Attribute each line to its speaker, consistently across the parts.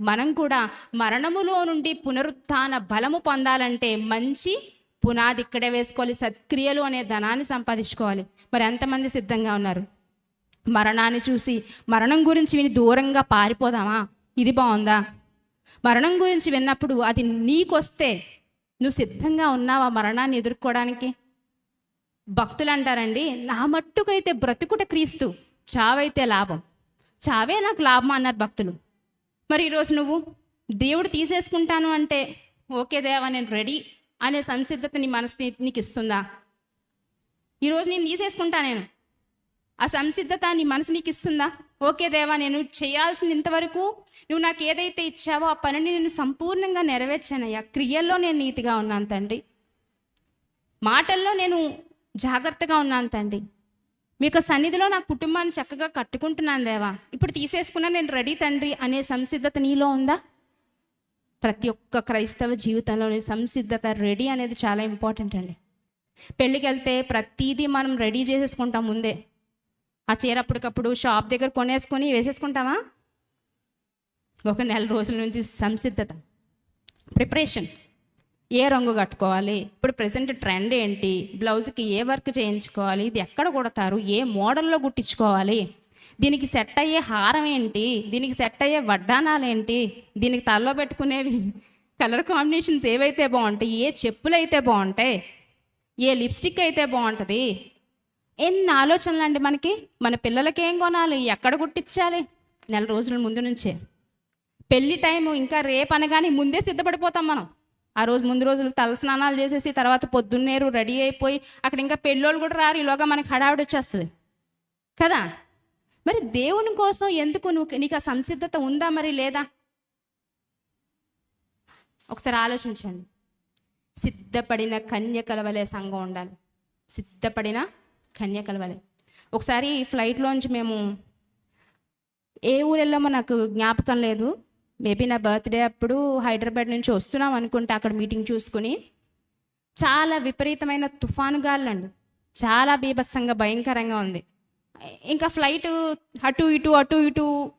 Speaker 1: మనం కూడా మరణములో నుండి పునరుత్థాన బలము పొందాలంటే మంచి పునాది ఇక్కడే వేసుకోవాలి సత్క్రియలు అనే ధనాన్ని సంపాదించుకోవాలి. మరి ఎంతమంది సిద్ధంగా ఉన్నారు? మరణాన్ని చూసి మరణం గురించి విని దూరంగా పారిపోదామా? ఇది బాగుందా? మరణం గురించి విన్నప్పుడు అది నీకొస్తే నువ్వు సిద్ధంగా ఉన్నావా మరణాన్ని ఎదుర్కోవడానికి? భక్తులు అంటారండి నా మట్టుకైతే బ్రతుకుట క్రీస్తు చావైతే లాభం. చావే నాకు లాభం అన్నారు భక్తులు. మరి ఈరోజు నువ్వు దేవుడు తీసేసుకుంటాను అంటే ఓకే దేవా నేను రెడీ అనే సంసిద్ధత నీ మనసు నీకు ఇస్తుందా? ఈరోజు నేను తీసేసుకుంటా నేను. ఆ సంసిద్ధత నీ మనసు నీకు ఇస్తుందా? ఓకే దేవా నేను చేయాల్సింది ఇంతవరకు నువ్వు నాకు ఏదైతే ఇచ్చావో ఆ పనిని నేను సంపూర్ణంగా నెరవేర్చానయ్యా. క్రియల్లో నేను నీతిగా ఉన్నాను తండ్రి. మాటల్లో నేను జాగ్రత్తగా ఉన్నాను తండ్రి. మీకు సన్నిధిలో నా కుటుంబాన్ని చక్కగా కట్టుకుంటున్నాను దేవా. ఇప్పుడు తీసేసుకున్నా నేను రెడీ తండ్రి అనే సంసిద్ధత నీలో ఉందా? ప్రతి ఒక్క క్రైస్తవ జీవితంలోని సంసిద్ధత రెడీ అనేది చాలా ఇంపార్టెంట్ అండి. పెళ్ళికి వెళ్తే ప్రతిదీ మనం రెడీ చేసేసుకుంటాం ముందే. ఆ చీర అప్పటికప్పుడు షాప్ దగ్గర కొనేసుకొని వేసేసుకుంటామా ఒక నెల రోజుల నుంచి సంసిద్ధత. ప్రిపరేషన్. ఏ రంగు కట్టుకోవాలి? ఇప్పుడు ప్రెసెంట్ ట్రెండ్ ఏంటి? బ్లౌజ్కి ఏ వర్క్ చేయించుకోవాలి? ఇది ఎక్కడ కుడతారు? ఏ మోడల్లో కుట్టించుకోవాలి? దీనికి సెట్ అయ్యే హారం ఏంటి? దీనికి సెట్ అయ్యే వడ్డానాలు ఏంటి? దీనికి తలలో పెట్టుకునేవి కలర్ కాంబినేషన్స్ ఏవైతే బాగుంటాయి? ఏ చెప్పులు అయితే బాగుంటాయి? ఏ లిప్స్టిక్ అయితే బాగుంటుంది? ఎన్ని ఆలోచనలు అండి మనకి? మన పిల్లలకి ఏం కొనాలి? ఎక్కడ కుట్టించాలి? నెల రోజుల ముందు నుంచే. పెళ్ళి టైము ఇంకా రేపు అనగానే ముందే సిద్ధపడిపోతాం మనం. ఆ రోజు ముందు రోజులు తలస్నానాలు చేసేసి తర్వాత పొద్దున్నేరు రెడీ అయిపోయి అక్కడ ఇంకా పెళ్ళోళ్ళు కూడా రారు ఈలోగా మనకి హడావిడి వచ్చేస్తుంది. కదా? మరి దేవుని కోసం ఎందుకు నువ్వు నీకు ఆ సంసిద్ధత ఉందా మరి లేదా? ఒకసారి ఆలోచించండి. సిద్ధపడిన కన్యకల వలె సంఘం ఉండాలి. సిద్ధపడిన కన్యకల వలె. ఒకసారి ఫ్లైట్లోంచి మేము ఏ ఊరు వెళ్ళామో నాకు జ్ఞాపకం లేదు. మేబీ నా బర్త్డే అప్పుడు హైదరాబాద్ నుంచి వస్తున్నాం అనుకుంటే అక్కడ మీటింగ్ చూసుకుని. చాలా విపరీతమైన తుఫాను గాలండి. చాలా బీభత్సంగా భయంకరంగా ఉంది. ఇంకా ఫ్లైట్ అటు ఇటు అటు ఇటు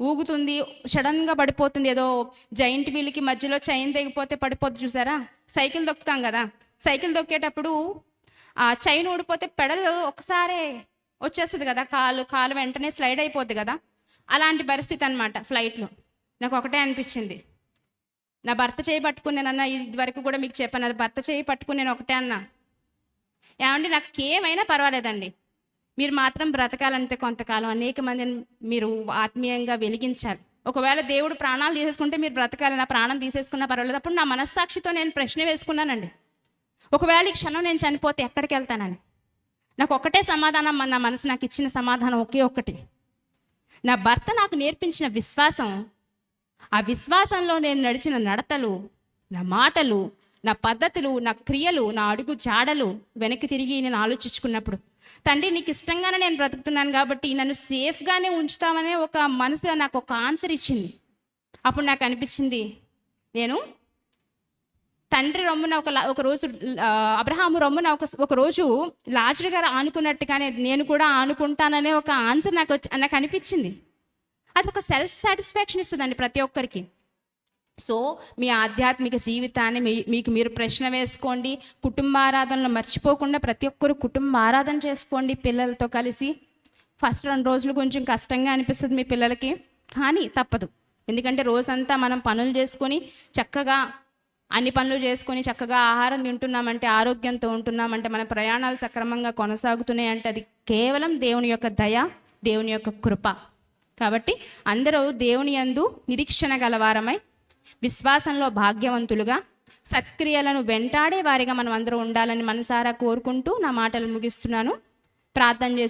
Speaker 1: ఊగుతుంది. సడన్గా పడిపోతుంది. ఏదో జైంట్ వీల్కి మధ్యలో చైన్ తెగిపోతే పడిపోద్ది చూసారా? సైకిల్ దొక్కుతాం కదా. సైకిల్ దొక్కేటప్పుడు ఆ చైన్ ఊడిపోతే పెడలు ఒకసారే వచ్చేస్తుంది కదా. కాలు కాలు వెంటనే స్లైడ్ అయిపోద్ది కదా. అలాంటి పరిస్థితి అనమాట ఫ్లైట్లో. నాకు ఒకటే అనిపించింది. నా భర్త చేయి పట్టుకుని అన్న ఇది వరకు కూడా మీకు చెప్పాను అది భర్త చేయి పట్టుకుని నేను ఒకటే అన్నా. ఏమండి నాకు ఏమైనా పర్వాలేదండి. మీరు మాత్రం బ్రతకాలంటే కొంతకాలం అనేక మందిని మీరు ఆత్మీయంగా వెలిగించాలి. ఒకవేళ దేవుడు ప్రాణాలు తీసేసుకుంటే మీరు బ్రతకాలి నా ప్రాణం తీసేసుకున్నా పర్వాలేదు. అప్పుడు నా మనస్సాక్షితో నేను ప్రశ్న వేసుకున్నానండి. ఒకవేళ ఈ క్షణం నేను చనిపోతే ఎక్కడికి వెళ్తానని? నాకు ఒకటే సమాధానం నా మనసు నాకు ఇచ్చిన సమాధానం ఒకే ఒక్కటి. నా భర్త నాకు నేర్పించిన విశ్వాసం ఆ విశ్వాసంలో నేను నడిచిన నడతలు నా మాటలు నా పద్ధతులు నా క్రియలు నా అడుగు జాడలు వెనక్కి తిరిగి నేను ఆలోచించుకున్నప్పుడు తండ్రి నీకు ఇష్టంగానే నేను బ్రతుకుతున్నాను కాబట్టి నన్ను సేఫ్గానే ఉంచుతామనే ఒక మనసులో నాకు ఒక ఆన్సర్ ఇచ్చింది. అప్పుడు నాకు అనిపించింది నేను తండ్రి రొమ్మున ఒక ఒక రోజు అబ్రహాము రొమ్మున ఒక ఒక రోజు లాజర్ గారు ఆనుకున్నట్టుగానే నేను కూడా ఆనుకుంటాననే ఒక ఆన్సర్ నాకు వచ్చి- నాకు అనిపించింది. అది ఒక సెల్ఫ్ సాటిస్ఫాక్షన్ ఇస్తుందండి ప్రతి ఒక్కరికి. సో మీ ఆధ్యాత్మిక జీవితాన్ని మీ మీకు మీరు ప్రశ్న వేసుకోండి కుటుంబ ఆరాధనలు మర్చిపోకుండా ప్రతి ఒక్కరు కుటుంబ ఆరాధన చేసుకోండి పిల్లలతో కలిసి. ఫస్ట్ రెండు రోజులు కొంచెం కష్టంగా అనిపిస్తుంది మీ పిల్లలకి కానీ తప్పదు. ఎందుకంటే రోజంతా మనం పనులు చేసుకొని చక్కగా అన్ని పనులు చేసుకొని చక్కగా ఆహారం తింటున్నామంటే ఆరోగ్యంతో ఉంటున్నామంటే మన ప్రయాణాలు సక్రమంగా కొనసాగుతున్నాయి అంటే అది కేవలం దేవుని యొక్క దయ దేవుని యొక్క కృప. కాబట్టి అందరూ దేవుని యందు నిరీక్షణ గలవారమై విశ్వాసంలో భాగ్యవంతులుగా సక్రియలను వెంటాడే వారిగా మనం అందరూ ఉండాలని మనసారా కోరుకుంటూ నా మాటలు ముగిస్తున్నాను. ప్రార్థన చేస్తూ